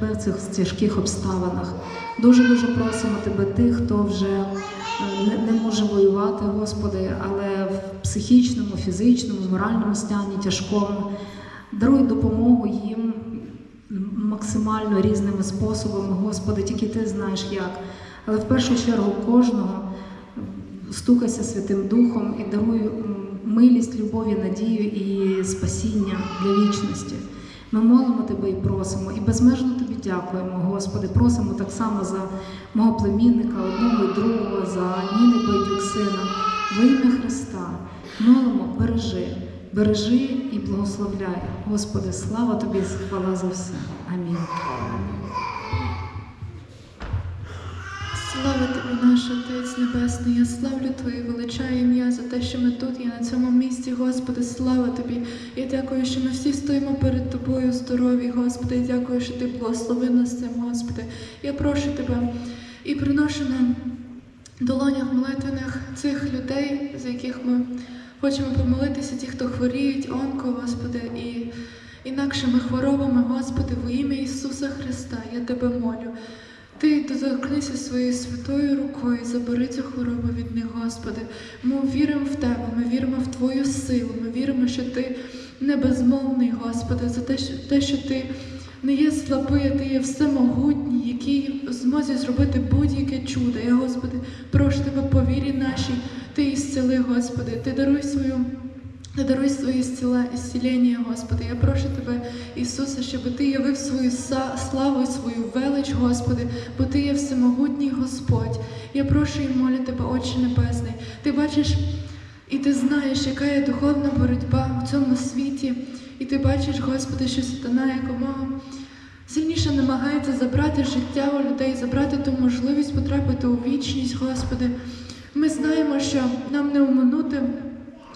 в цих тяжких обставинах. Дуже дуже просимо тебе, тих, хто вже е, не, не може воювати, Господи, але в психічному, фізичному, моральному стані тяжкому. Даруй допомогу їм максимально різними способами, Господи, тільки ти знаєш як. Але в першу чергу кожного стукайся Святим Духом і даруй милість, любові, надію і спасіння для вічності. Ми молимо тебе і просимо, і безмежно тобі дякуємо, Господи. Просимо так само за мого племінника, одного і другого, за Ніни Байдюк сина, во ім'я Христа. Молимо, бережи, бережи і благословляй. Господи, слава тобі, хвала за все. Амінь. Слава тобі, наш Отець Небесний, я славлю Твоє величає ім'я за те, що ми тут є на цьому місці, Господи, слава тобі. Я дякую, що ми всі стоїмо перед Тобою здорові, Господи. Я дякую, що Ти благословив нас цим, Господи. Я прошу Тебе і приношу на долонях молитвених цих людей, за яких ми хочемо помолитися, ті, хто хворіють, онко, Господи, і інакшими хворобами, Господи, во ім'я Ісуса Христа, я Тебе молю. Ти доторкнися своєю святою рукою, забери цю хворобу від них, Господи. Ми віримо в Тебе, ми віримо в Твою силу, ми віримо, що Ти не безмовний, Господи, за те, що, те, що Ти не є слабий, а Ти є всемогутній, який в змозі зробити будь-яке чудо. Я, Господи, прошу Тебе по вірі нашій, Ти ісцели, Господи, Ти даруй свою. Даруй своє зціла- зцілення, Господи. Я прошу Тебе, Ісусе, щоб Ти явив свою славу свою велич, Господи, бо Ти є всемогутній Господь. Я прошу і молю Тебе, Отче Небесний. Ти бачиш і ти знаєш, яка є духовна боротьба в цьому світі. І ти бачиш, Господи, що сатана якомога сильніше намагається забрати життя у людей, забрати ту можливість потрапити у вічність, Господи. Ми знаємо, що нам не оминути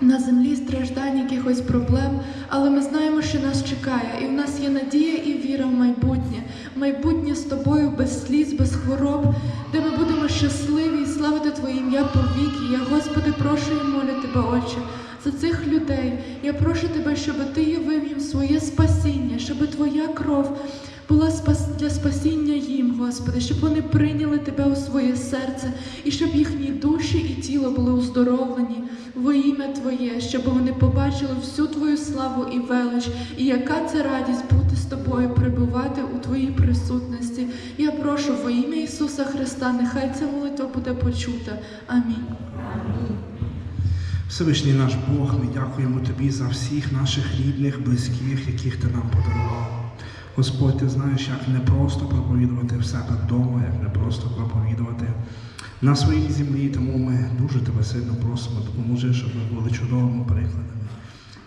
на землі страждань, якихось проблем, але ми знаємо, що нас чекає, і в нас є надія і віра в майбутнє, майбутнє з тобою без сліз, без хвороб, де ми будемо щасливі і славити Твоє ім'я повіки. Я, Господи, прошу і молю Тебе, Отче, за цих людей. Я прошу Тебе, щоб Ти явив їм своє спасіння, щоб Твоя кров була для спасіння їм, Господи, щоб вони прийняли Тебе у своє серце, і щоб їхні душі і тіло були оздоровлені во ім'я Твоє, щоб вони побачили всю Твою славу і велич, і яка це радість бути з тобою, перебувати у Твоїй присутності. Я прошу во ім'я Ісуса Христа, нехай ця молитва буде почута. Амінь. Всевишній наш Бог, ми дякуємо Тобі за всіх наших рідних, близьких, яких Ти нам подарував. Господь, ти знаєш, як не просто проповідувати в себе вдома, як не просто проповідувати на своїй землі, тому ми дуже тебе сильно просимо, допоможи, щоб ми були чудовими прикладами.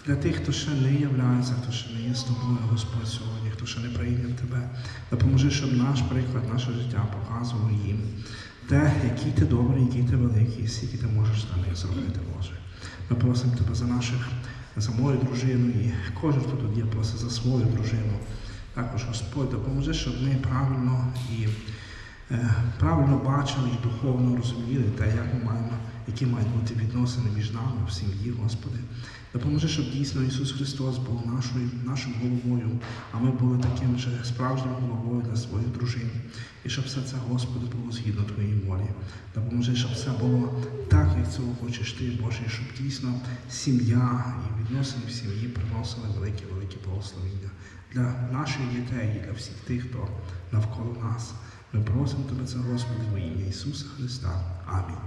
Для тих, хто ще не являється, хто ще не є з тобою, Господь, сьогодні, хто ще не прийняв тебе, допоможи, щоб наш приклад, наше життя показував їм те, який ти добрий, який ти великий, скільки ти можеш для них зробити, Боже. Ми просимо тебе за наших, за мою дружину і кожен, хто тут є, просить за свою дружину. Також Господь допоможи, щоб ми правильно і правильно бачили і духовно розуміли те, як ми маємо, які мають бути відносини між нами в сім'ї, Господи. Допоможи, щоб дійсно Ісус Христос був нашою, нашою головою, а ми були таким же справжнім головою для своїх дружин. І щоб все це, Господи, було згідно Твоїй волі. Допоможи, щоб все було так, як цього хочеш ти, Боже, і щоб дійсно сім'я і відносини в сім'ї приносили великі-великі благословення для наших дітей і для всіх тих, хто навколо нас. Ми просимо Тебе це, Господи, во ім'я Ісуса Христа. Амінь.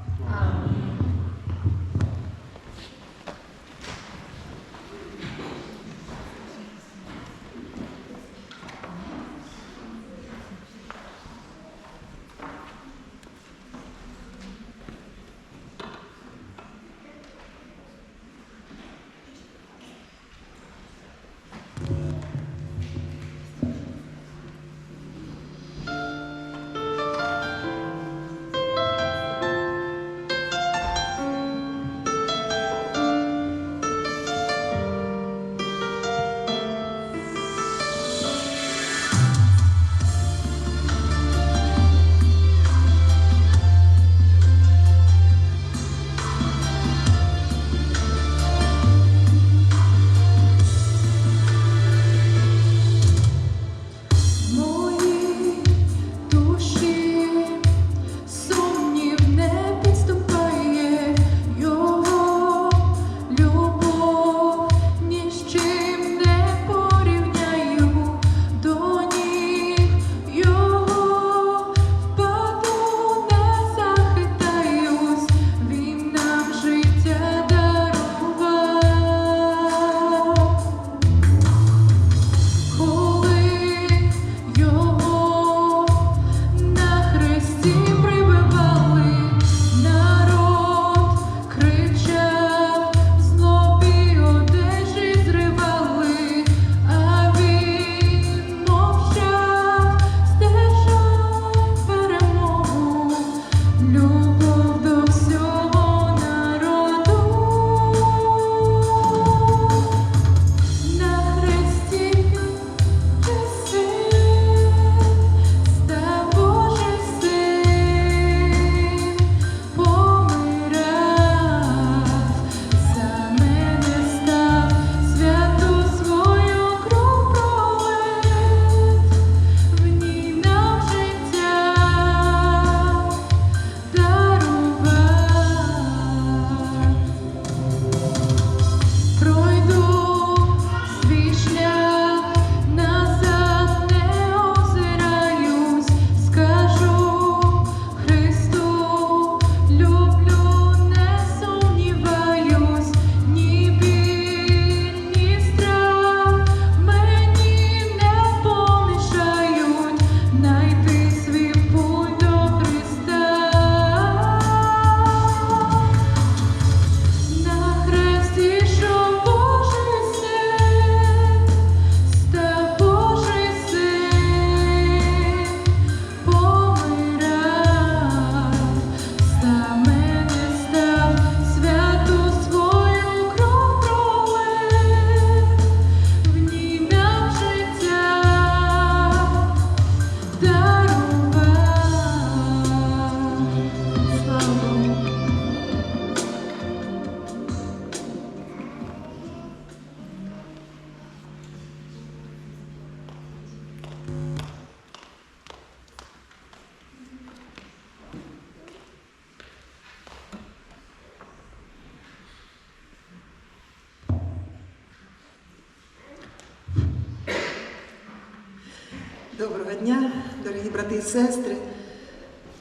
Доброго дня, дорогі брати і сестри.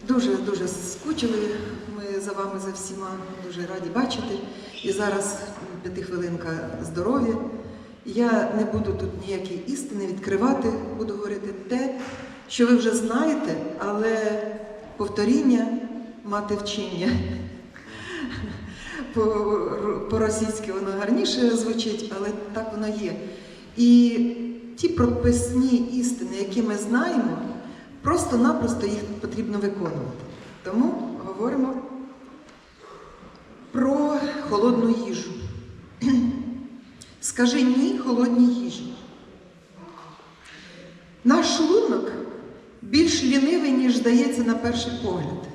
Дуже дуже скучили ми за вами за всіма. Дуже раді бачити. І зараз п'ятихвилинка здоров'я. Я не буду тут ніякі істини відкривати, буду говорити те, що ви вже знаєте, але повторіння мати вчення. По- По-російськи воно гарніше звучить, але так воно є. І ті прописні істини, які ми знаємо, просто-напросто їх потрібно виконувати. Тому говоримо про холодну їжу. Скажи ні холодній їжі. Наш шлунок більш лінивий, ніж здається на перший погляд.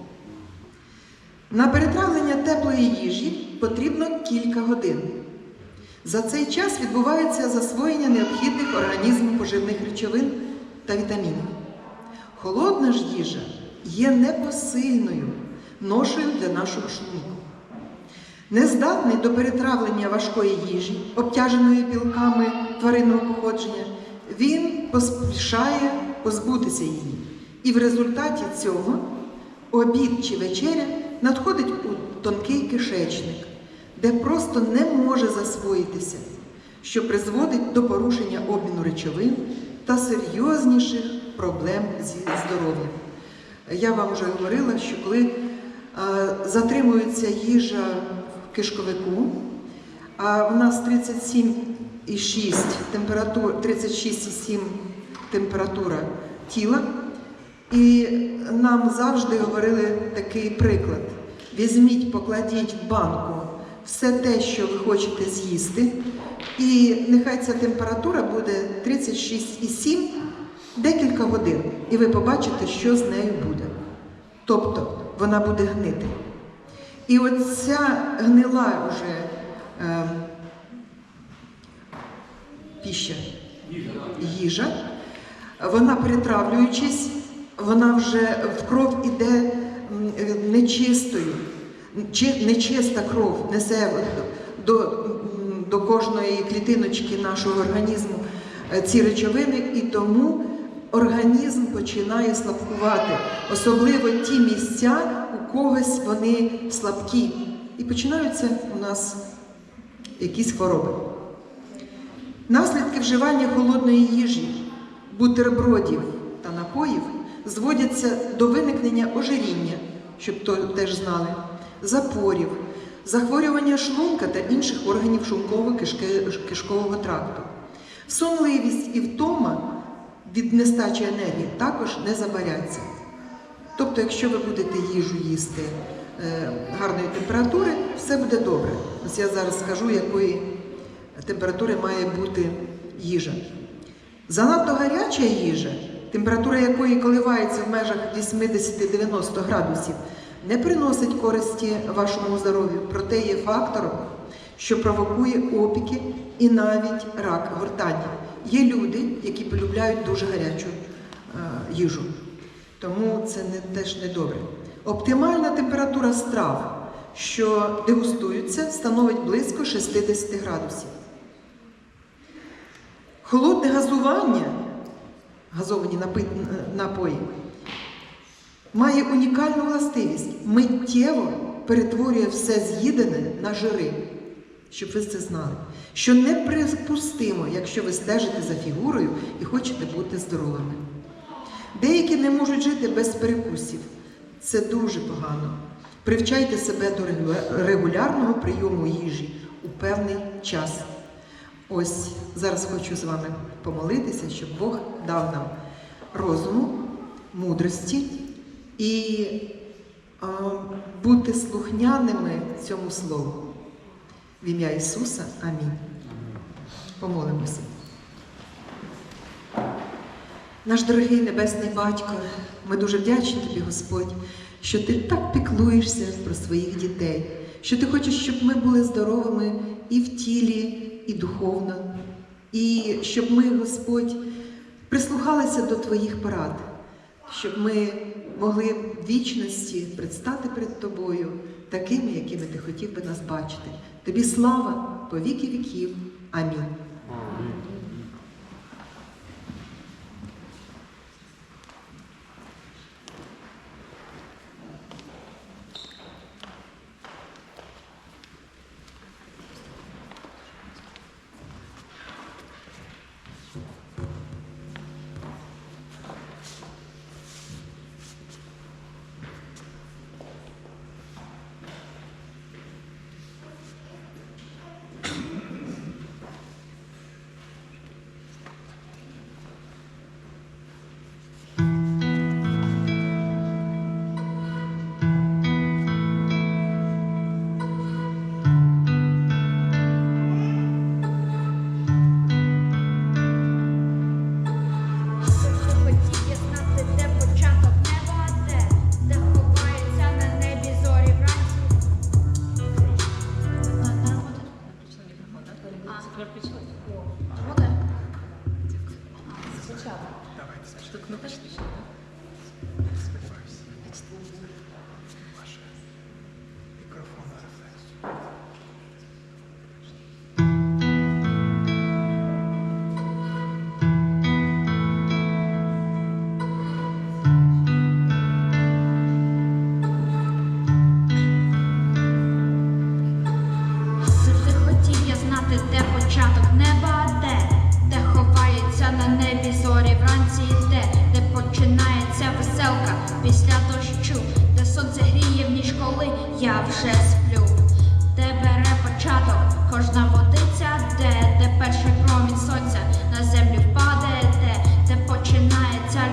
На перетравлення теплої їжі потрібно кілька годин. За цей час відбувається засвоєння необхідних організму поживних речовин та вітамінів. Холодна ж їжа є непосильною ношею для нашого шлунку. Нездатний до перетравлення важкої їжі, обтяженої білками тваринного походження, він поспішає позбутися її. І в результаті цього обід чи вечеря надходить у тонкий кишечник, де просто не може засвоїтися, що призводить до порушення обміну речовин та серйозніших проблем зі здоров'ям. Я вам вже говорила, що коли е, затримується їжа в кишковику, а в нас 37,6 температура, 36,7 температура тіла, і нам завжди говорили такий приклад: візьміть, покладіть в банку все те, що ви хочете з'їсти, і нехай ця температура буде 36,7 декілька годин, і ви побачите, що з нею буде. Тобто вона буде гнити. І оця гнила вже е, піща, їжа, вона перетравлюючись, вона вже в кров іде нечистою. Чи- Нечиста кров несе до, до кожної клітиночки нашого організму е, ці речовини, і тому організм починає слабкувати, особливо ті місця, у когось вони слабкі. І починаються у нас якісь хвороби. Наслідки вживання холодної їжі, бутербродів та напоїв зводяться до виникнення ожиріння, щоб то теж знали, запорів, захворювання шлунка та інших органів шлунково-кишкового тракту. Сонливість і втома від нестачі енергії також не забаряться. Тобто, якщо ви будете їжу їсти е, гарної температури, все буде добре. Ось я зараз скажу, якої температури має бути їжа. Занадто гаряча їжа, температура якої коливається в межах 80-90 градусів, не приносить користі вашому здоров'ю, проте є фактором, що провокує опіки і навіть рак гортані. Є люди, які полюбляють дуже гарячу е, їжу. Тому це не, теж не добре. Оптимальна температура страв, що дегустуються, становить близько 60 градусів. Холодне газування, газовані напої, має унікальну властивість. Миттєво перетворює все з'їдене на жири, щоб ви це знали. Що неприпустимо, якщо ви стежите за фігурою і хочете бути здоровими. Деякі не можуть жити без перекусів. Це дуже погано. Привчайте себе до регулярного прийому їжі у певний час. Ось зараз хочу з вами помолитися, щоб Бог дав нам розуму, мудрості і а, бути слухняними цьому слову. В ім'я Ісуса. Амінь. Помолимося. Наш дорогий Небесний Батько, ми дуже вдячні Тобі, Господь, що Ти так піклуєшся про своїх дітей, що Ти хочеш, щоб ми були здоровими і в тілі, і духовно, і щоб ми, Господь, прислухалися до Твоїх порад, щоб ми могли в вічності предстати перед Тобою такими, якими Ти хотів би нас бачити. Тобі слава по віки віків. Амінь.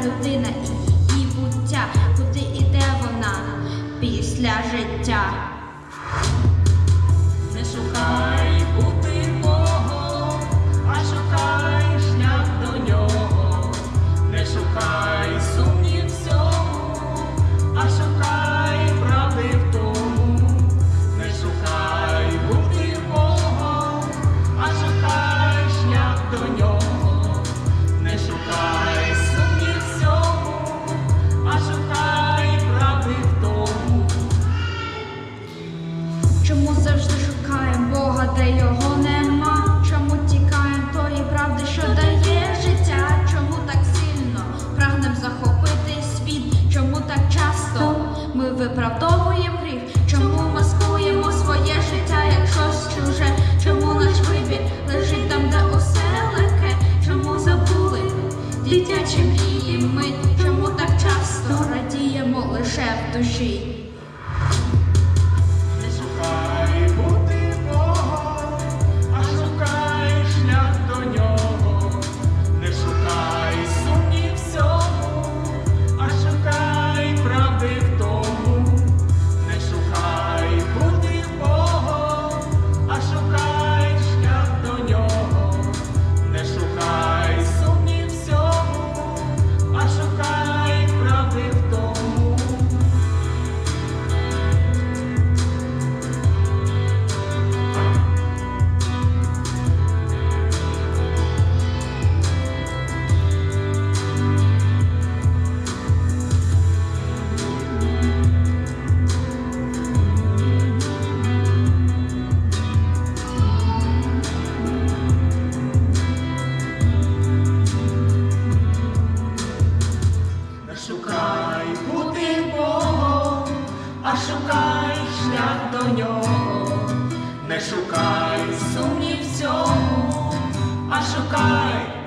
людина і її буття, куди іде вона після життя. Не шукай. 是 шукай сумнів в цьому, а шукай.